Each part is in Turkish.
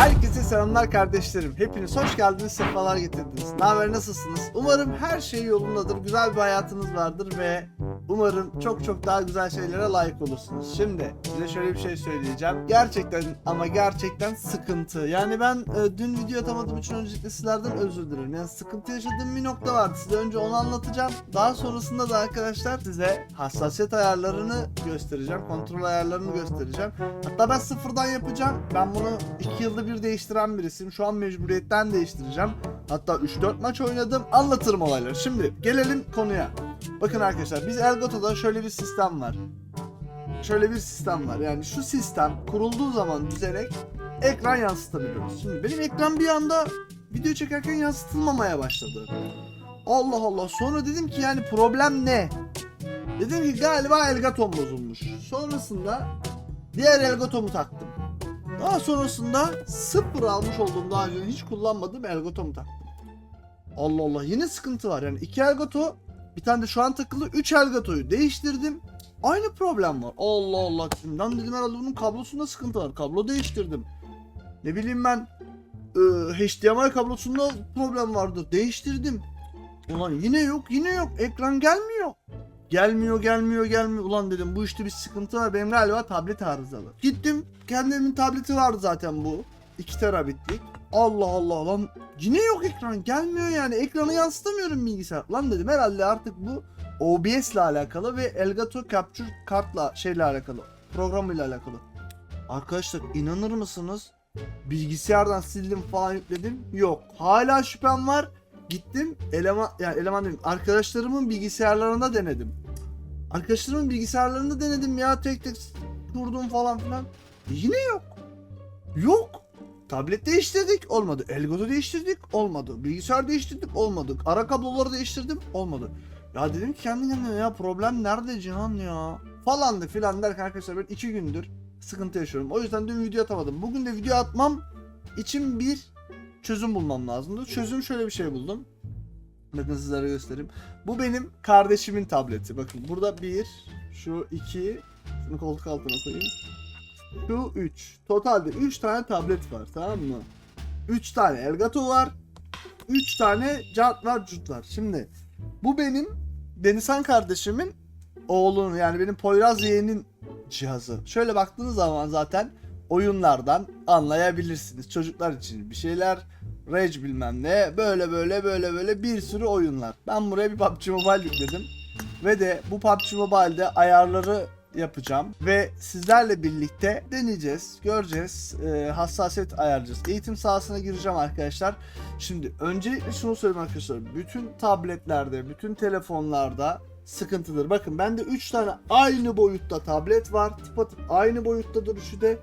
Herkese selamlar kardeşlerim. Hepiniz hoş geldiniz, sefalar getirdiniz. Ne haber, nasılsınız? Umarım her şey yolundadır, güzel bir hayatınız vardır ve umarım çok çok daha güzel şeylere layık olursunuz. Şimdi size şöyle bir şey söyleyeceğim. Gerçekten ama gerçekten sıkıntı. Yani ben e, dün video atamadığım için öncelikle sizlerden özür dilerim. Yani sıkıntı yaşadığım bir nokta vardı. Size önce onu anlatacağım. Daha sonrasında da arkadaşlar size hassasiyet ayarlarını göstereceğim. Kontrol ayarlarını göstereceğim. Hatta ben sıfırdan yapacağım. Ben bunu 2 yılda bir değiştiren birisiyim. Şu an mecburiyetten değiştireceğim. Hatta 3-4 maç oynadım. Anlatırım olayları. Şimdi gelelim konuya. Bakın arkadaşlar biz Elgato'da şöyle bir sistem var. Şöyle bir sistem var. Yani şu sistem kurulduğu zaman düzenek ekran yansıtabiliyoruz. Şimdi benim ekran bir anda video çekerken yansıtılmamaya başladı. Allah Allah. Sonra dedim ki yani problem ne? Dedim ki galiba Elgatom bozulmuş. Sonrasında diğer Elgatom'u taktım. Daha sonrasında sıfır almış olduğum daha önce hiç kullanmadığım Elgatom'u taktım. Allah Allah yine sıkıntı var yani iki Elgato bir tane de şu an takılı 3 Elgato'yu değiştirdim. Aynı problem var. Allah Allah dedim. Lan dedim herhalde bunun kablosunda sıkıntı var. Kablo değiştirdim. Ne bileyim ben e, HDMI kablosunda problem vardı. Değiştirdim. Ulan yine yok yine yok. Ekran gelmiyor. Gelmiyor gelmiyor gelmiyor. Ulan dedim bu işte bir sıkıntı var. Benim galiba tablet arızalı. Gittim. Kendimin tableti vardı zaten bu. 2 terabitlik. Allah Allah lan yine yok ekran. Gelmiyor yani. Ekranı yansıtamıyorum bilgisayar. Lan dedim herhalde artık bu OBS ile alakalı ve Elgato Capture kartla şeyle alakalı. Programıyla alakalı. Arkadaşlar inanır mısınız? Bilgisayardan sildim falan yükledim. Yok. Hala şüphem var. Gittim eleman yani eleman dedim arkadaşlarımın bilgisayarlarında denedim. Arkadaşlarımın bilgisayarlarında denedim ya tek tek kurdum falan filan. Yine yok. Yok. Tablet değiştirdik olmadı. Elgato değiştirdik olmadı. Bilgisayar değiştirdik olmadı. Ara kabloları değiştirdim olmadı. Ya dedim ki kendi kendime ya problem nerede Cihan ya? Falandı filan derken arkadaşlar ben iki gündür sıkıntı yaşıyorum. O yüzden dün video atamadım. Bugün de video atmam için bir çözüm bulmam lazımdı. Çözüm şöyle bir şey buldum. Bakın sizlere göstereyim. Bu benim kardeşimin tableti. Bakın burada bir, şu iki, şunu koltuk altına koyayım. Şu üç. Totalde üç tane tablet var tamam mı? Üç tane Elgato var. Üç tane Cart var, Cut var. Şimdi bu benim Denizhan kardeşimin oğlunun yani benim Poyraz yeğenin cihazı. Şöyle baktığınız zaman zaten oyunlardan anlayabilirsiniz. Çocuklar için bir şeyler Rage bilmem ne böyle böyle böyle böyle bir sürü oyunlar. Ben buraya bir PUBG Mobile yükledim. Ve de bu PUBG Mobile'de ayarları yapacağım. Ve sizlerle birlikte deneyeceğiz, göreceğiz, e, hassasiyet ayarlayacağız. Eğitim sahasına gireceğim arkadaşlar. Şimdi öncelikle şunu söyleyeyim arkadaşlar. Bütün tabletlerde, bütün telefonlarda sıkıntıdır. Bakın bende 3 tane aynı boyutta tablet var. Tıpatıp aynı boyutta duruşu da.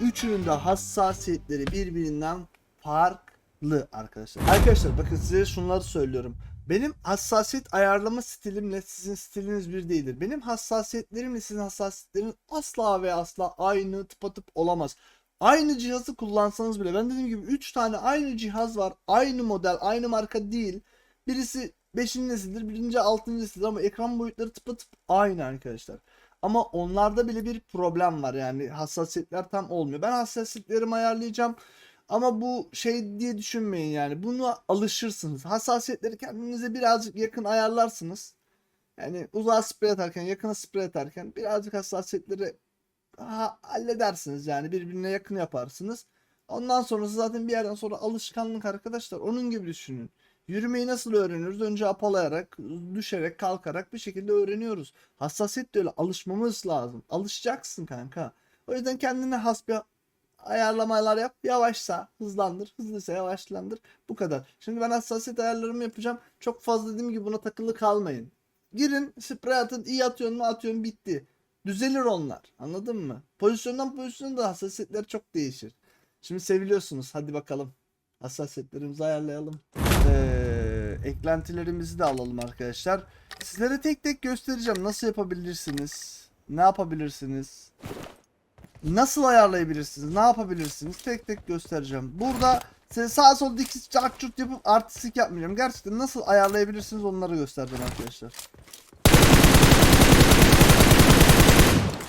Üçünün de hassasiyetleri birbirinden farklı arkadaşlar. Arkadaşlar bakın size şunları söylüyorum. Benim hassasiyet ayarlama stilimle sizin stiliniz bir değildir. Benim hassasiyetlerimle sizin hassasiyetlerin asla ve asla aynı tıpatıp olamaz. Aynı cihazı kullansanız bile ben dediğim gibi 3 tane aynı cihaz var. Aynı model, aynı marka değil. Birisi 5. nesildir, birinci 6. nesildir ama ekran boyutları tıpatıp aynı arkadaşlar. Ama onlarda bile bir problem var yani hassasiyetler tam olmuyor. Ben hassasiyetlerimi ayarlayacağım. Ama bu şey diye düşünmeyin yani. Bunu alışırsınız. Hassasiyetleri kendinize birazcık yakın ayarlarsınız. Yani uzağa sprey atarken, yakına sprey atarken birazcık hassasiyetleri ha- halledersiniz yani birbirine yakın yaparsınız. Ondan sonrası zaten bir yerden sonra alışkanlık arkadaşlar. Onun gibi düşünün. Yürümeyi nasıl öğreniyoruz? Önce apalayarak, düşerek, kalkarak bir şekilde öğreniyoruz. Hassasiyet de öyle alışmamız lazım. Alışacaksın kanka. O yüzden kendine has bir ayarlamalar yap. Yavaşsa hızlandır. Hızlıysa yavaşlandır. Bu kadar. Şimdi ben hassasiyet ayarlarımı yapacağım. Çok fazla dediğim gibi buna takılı kalmayın. Girin sprey atın iyi atıyorsun mu atıyorsun bitti. Düzelir onlar. Anladın mı? Pozisyondan pozisyona da hassasiyetler çok değişir. Şimdi seviliyorsunuz. Hadi bakalım. Hassasiyetlerimizi ayarlayalım. Ee, eklentilerimizi de alalım arkadaşlar. Sizlere tek tek göstereceğim. Nasıl yapabilirsiniz? Ne yapabilirsiniz? Nasıl ayarlayabilirsiniz? Ne yapabilirsiniz? Tek tek göstereceğim. Burada size sağ sol dikiş çarçurt yapıp artistik yapmayacağım. Gerçekten nasıl ayarlayabilirsiniz onları göstereceğim arkadaşlar.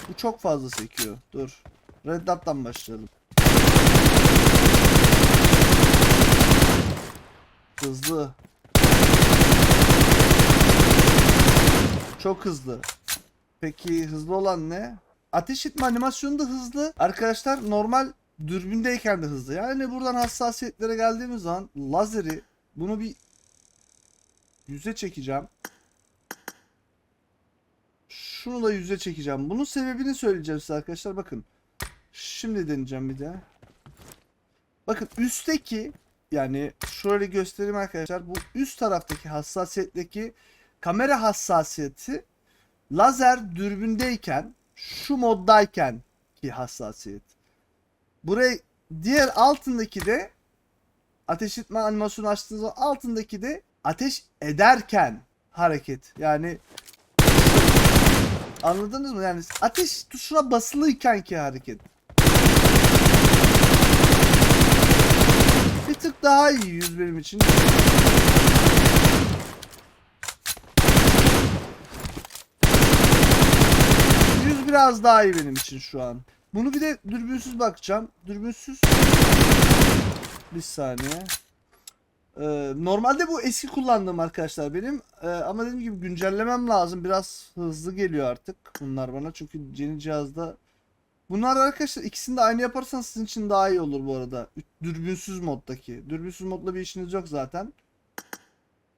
Bu çok fazla sekiyor. Dur. Red Dot'tan başlayalım. Hızlı. Çok hızlı. Peki hızlı olan ne? Ateş etme animasyonu da hızlı. Arkadaşlar normal dürbündeyken de hızlı. Yani buradan hassasiyetlere geldiğimiz zaman lazeri bunu bir yüze çekeceğim. Şunu da yüze çekeceğim. Bunun sebebini söyleyeceğim size arkadaşlar. Bakın. Şimdi deneyeceğim bir daha. Bakın üstteki yani şöyle göstereyim arkadaşlar. Bu üst taraftaki hassasiyetteki kamera hassasiyeti lazer dürbündeyken şu moddayken ki hassasiyet. Buraya diğer altındaki de ateş etme animasyonu açtığınız zaman altındaki de ateş ederken hareket. Yani anladınız mı? Yani ateş tuşuna basılıyken ki hareket. Daha iyi yüz benim için. Yüz biraz daha iyi benim için şu an. Bunu bir de dürbünsüz bakacağım. Dürbünsüz. Bir saniye. Ee, normalde bu eski kullandığım arkadaşlar benim. Ee, ama dediğim gibi güncellemem lazım. Biraz hızlı geliyor artık bunlar bana. Çünkü yeni cihazda Bunlar arkadaşlar ikisini de aynı yaparsanız sizin için daha iyi olur bu arada. Dürbünsüz moddaki. Dürbünsüz modla bir işiniz yok zaten.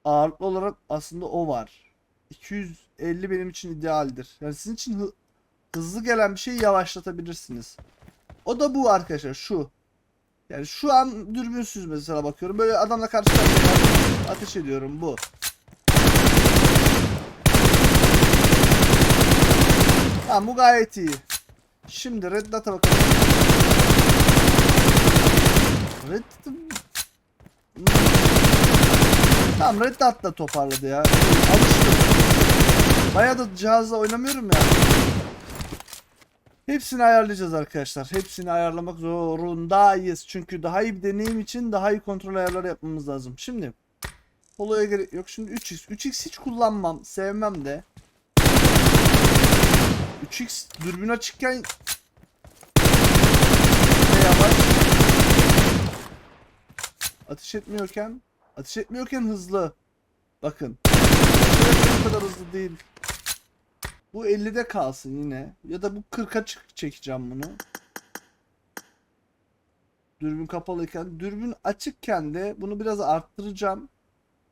Ağırlıklı olarak aslında o var. 250 benim için idealdir. Yani sizin için hı- hızlı gelen bir şeyi yavaşlatabilirsiniz. O da bu arkadaşlar şu. Yani şu an dürbünsüz mesela bakıyorum. Böyle adamla karşı ateş ediyorum bu. Tamam bu gayet iyi. Şimdi Red Dot'a bakalım. Red. Hmm. Tamam Red Dot da toparladı ya. Alıştım. Bayağı da cihazla oynamıyorum ya. Hepsini ayarlayacağız arkadaşlar. Hepsini ayarlamak zorundayız. Çünkü daha iyi bir deneyim için daha iyi kontrol ayarları yapmamız lazım. Şimdi Polo'ya gerek yok. Şimdi 3x. 3x hiç kullanmam. Sevmem de. 3x dürbün açıkken ve yavaş ateş etmiyorken ateş etmiyorken hızlı. Bakın. Bu kadar hızlı değil. Bu 50'de kalsın yine. Ya da bu 40'a çık çekeceğim bunu. Dürbün kapalıyken dürbün açıkken de bunu biraz arttıracağım.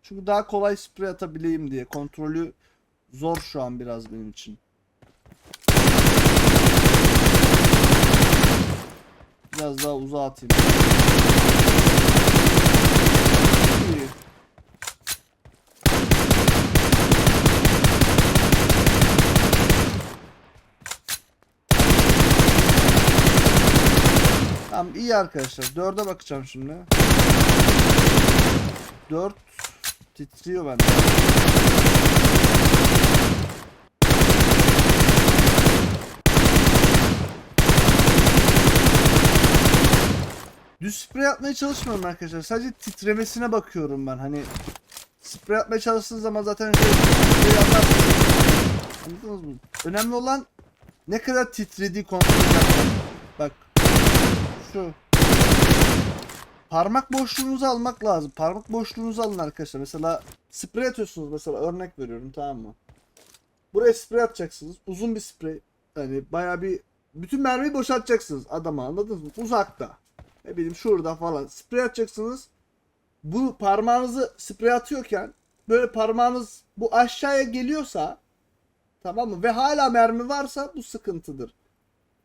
Çünkü daha kolay sprey atabileyim diye. Kontrolü zor şu an biraz benim için Biraz daha uzağa atayım. Tamam iyi arkadaşlar. Dörde bakacağım şimdi. Dört titriyor bende. Düz sprey atmaya çalışmıyorum arkadaşlar. Sadece titremesine bakıyorum ben. Hani sprey atmaya çalıştığınız zaman zaten şey. Anladınız mı? Önemli olan ne kadar titrediği kontrol etmek. Bak. Şu. Parmak boşluğunuzu almak lazım. Parmak boşluğunuzu alın arkadaşlar. Mesela sprey atıyorsunuz mesela örnek veriyorum tamam mı? Buraya sprey atacaksınız. Uzun bir sprey. Hani bayağı bir bütün mermiyi boşaltacaksınız adama anladınız mı? Uzakta ne bileyim şurada falan sprey atacaksınız. Bu parmağınızı sprey atıyorken böyle parmağınız bu aşağıya geliyorsa tamam mı ve hala mermi varsa bu sıkıntıdır.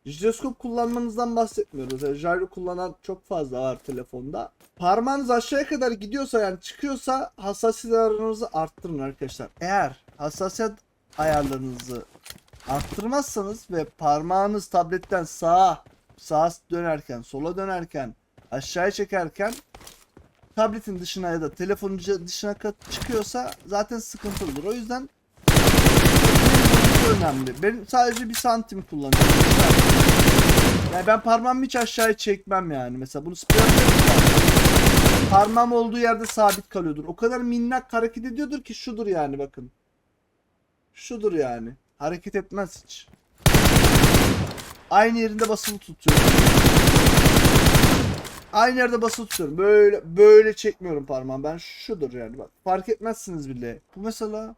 Jiroskop kullanmanızdan bahsetmiyoruz. Yani gyro kullanan çok fazla var telefonda. Parmağınız aşağıya kadar gidiyorsa yani çıkıyorsa hassasiyet ayarlarınızı arttırın arkadaşlar. Eğer hassasiyet ayarlarınızı arttırmazsanız ve parmağınız tabletten sağa sağa dönerken, sola dönerken, aşağıya çekerken tabletin dışına ya da telefonun dışına çıkıyorsa zaten sıkıntılıdır. O yüzden önemli. Ben sadece bir santim kullanıyorum. Yani ben parmağımı hiç aşağıya çekmem yani. Mesela bunu spor Parmağım olduğu yerde sabit kalıyordur. O kadar minnak hareket ediyordur ki şudur yani bakın. Şudur yani. Hareket etmez hiç. Aynı yerinde basılı tutuyorum. Aynı yerde basılı tutuyorum. Böyle böyle çekmiyorum parmağım. Ben şudur yani. Bak fark etmezsiniz bile. Bu mesela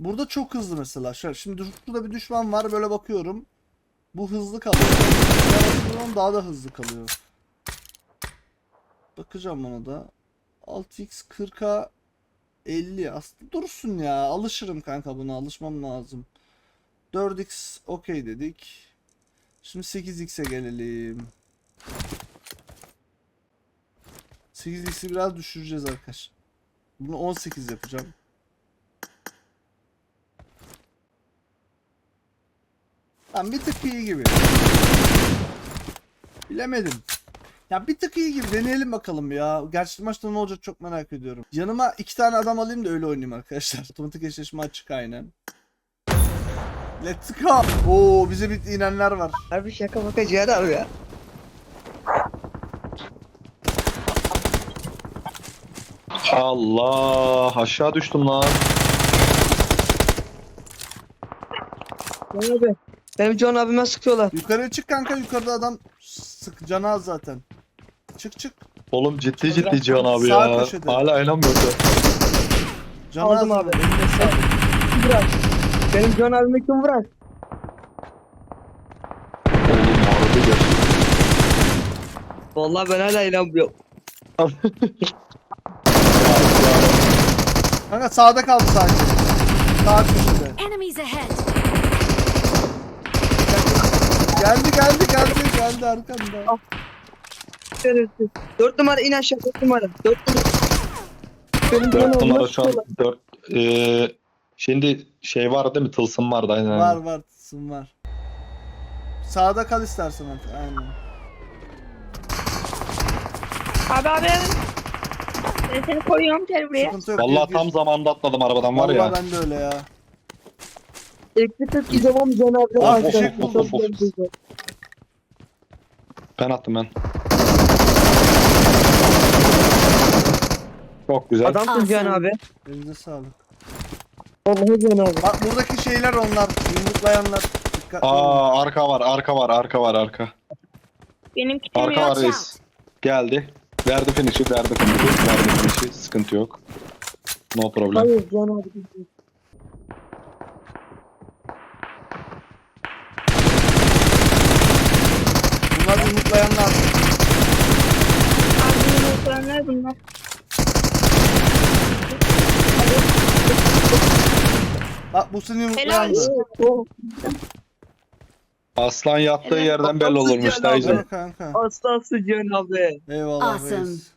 Burada çok hızlı mesela. Şimdi şurada bir düşman var. Böyle bakıyorum. Bu hızlı kalıyor. Daha da hızlı kalıyor. Bakacağım ona da. 6x 40'a 50 aslında dursun ya. Alışırım kanka buna. Alışmam lazım. 4x okey dedik. Şimdi 8x'e gelelim. 8x'i biraz düşüreceğiz arkadaşlar. Bunu 18 yapacağım. Lan bir tık iyi gibi. Bilemedim. Ya bir tık iyi gibi deneyelim bakalım ya. Gerçi maçta ne olacak çok merak ediyorum. Yanıma iki tane adam alayım da öyle oynayayım arkadaşlar. Otomatik eşleşme açık aynen. Let's go. Oo bize bir inenler var. Harbi şaka maka Cihan abi ya. Allah aşağı düştüm lan. Cihan abi. Benim Cihan abime sıkıyorlar. Yukarıya çık kanka yukarıda adam sık canı az zaten. Çık çık. Oğlum ciddi ciddi Cihan abi Sağ ya. köşede. Hala inanmıyorum. Canı Aldım az. abi. Eline sağlık. Bırak. Benim Cihan abime kim bırak? Oğlum harbi gerçekten. Vallahi ben hala inanmıyorum. Kanka sağda kaldı sadece. Sağ köşede. Enemies ahead! Geldi geldi geldi geldi arkamda. Şerefsiz. Dört numara in aşağı dört numara. Dört numara. Benim Cihan 4 abime numara şu an sıkıyorlar. 4. Ee, şimdi şey var değil mi? Tılsım vardı aynen. Var var tısım var. Sağda kal istersen artık aynen. Abi abi. Ben seni koyuyorum gel buraya. Sıkıntı yok. Vallahi gir, tam zamanda atladım arabadan var Vallahi ya. ben de öyle ya. Eksi 40 gidemem güzel. Ben attım ben. Çok güzel. Adamsın Awesome. abi. Elinize sağlık. Vallahi abi. Bak buradaki şeyler onlar. Yumruklayanlar. Dikkatli olun. Aa arka var arka var arka var arka. Benim kitim Arka yok. var reis. Geldi. Verdi finish'i verdi finish'i. Verdi finish'i. Sıkıntı yok. No problem. Hayır abi. değil. Bunlar yumruklayanlar. Abi okuyanlar bunlar. Bak bu seni Helal Aslan yattığı Evet, yerden belli olurmuş Cihan dayıcım. Evet kanka. Aslansın Cihan abi. Eyvallah Awesome. reis.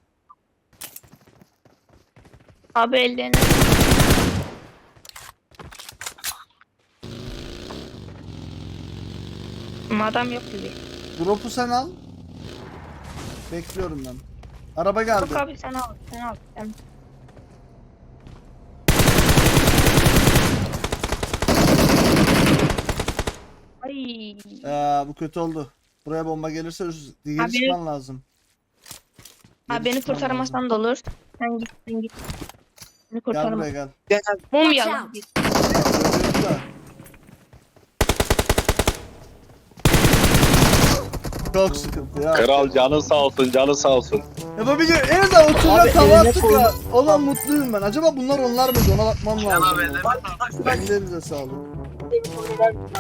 Abi ellerine. Ama Adam yok gibi. Drop'u sen al. Bekliyorum ben. Araba geldi. Yok abi sen al. Sen al. Sen. Ay. Aa, bu kötü oldu. Buraya bomba gelirse geri Abi- çıkman lazım. Geri Abi beni çıkman lazım. kurtarmasan da olur. Sen git sen git. Beni Gel kurtarma. buraya gel. Abi. Mum Watch yalan. out. Görüyorum da. Çok sıkıntı ya. Kral canın sağ olsun canın sağ olsun. Yapabiliyor. En azından oturacak Abi, tava eline attık koydum. ya. Olan mutluyum ben. Acaba bunlar onlar mıydı? Ona bakmam lazım. Ellerinize sağlık.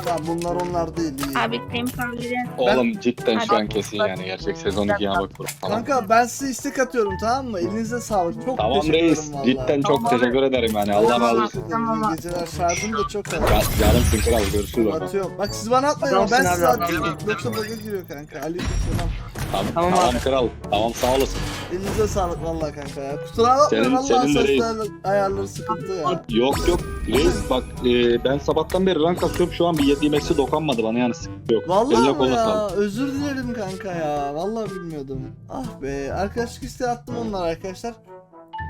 Tamam bunlar onlar değil. iyi. Abi kahveden. Oğlum cidden şu an kesin yani gerçek sezon 2'ye bak falan. Kanka ben size istek atıyorum tamam mı? Elinize sağlık. Çok Tamam teşekkür reis ederim valla. cidden çok teşekkür ederim yani Allah razı olsun. Tamam. İyi geceler. Şarjım da çok az. Can- Canımsın kral görüşürüz bakalım. Atıyorum. Bak siz bana atmayın ama ben Adamsın size abi, atayım. Yoksa bug'a giriyor kanka. Aleykümselam. Tamam, Tamam tamam, kral. Tamam sağ olasın. Elinize sağlık valla kanka ya. Kusura bakmayın Senin- valla senin de reis. sesler ayarları sıkıntı ya. Yok yok reis bak e, ben sabahtan beri rank atıyorum şu an bir yediğim eksi dokanmadı bana yani sıkıntı yok. Eline Vallahi mı koluna ya? sağlık. Özür dilerim kanka ya. Vallahi bilmiyordum. Ah be. Arkadaşlık isteği attım onlar arkadaşlar.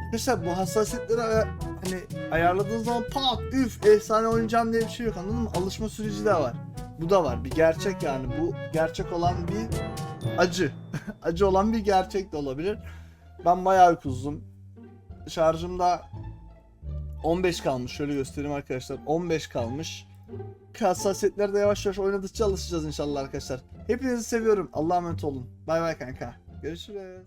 Arkadaşlar bu hassasiyetleri aya- hani ayarladığın zaman pat üf efsane oynayacağım diye bir şey yok anladın mı? Alışma süreci de var. Bu da var. Bir gerçek yani. Bu gerçek olan bir acı. acı olan bir gerçek de olabilir. Ben bayağı uykusuzum. Şarjımda 15 kalmış. Şöyle göstereyim arkadaşlar. 15 kalmış. Hassasiyetlerde yavaş yavaş oynadıkça alışacağız inşallah arkadaşlar. Hepinizi seviyorum. Allah'a emanet olun. Bay bay kanka. Görüşürüz.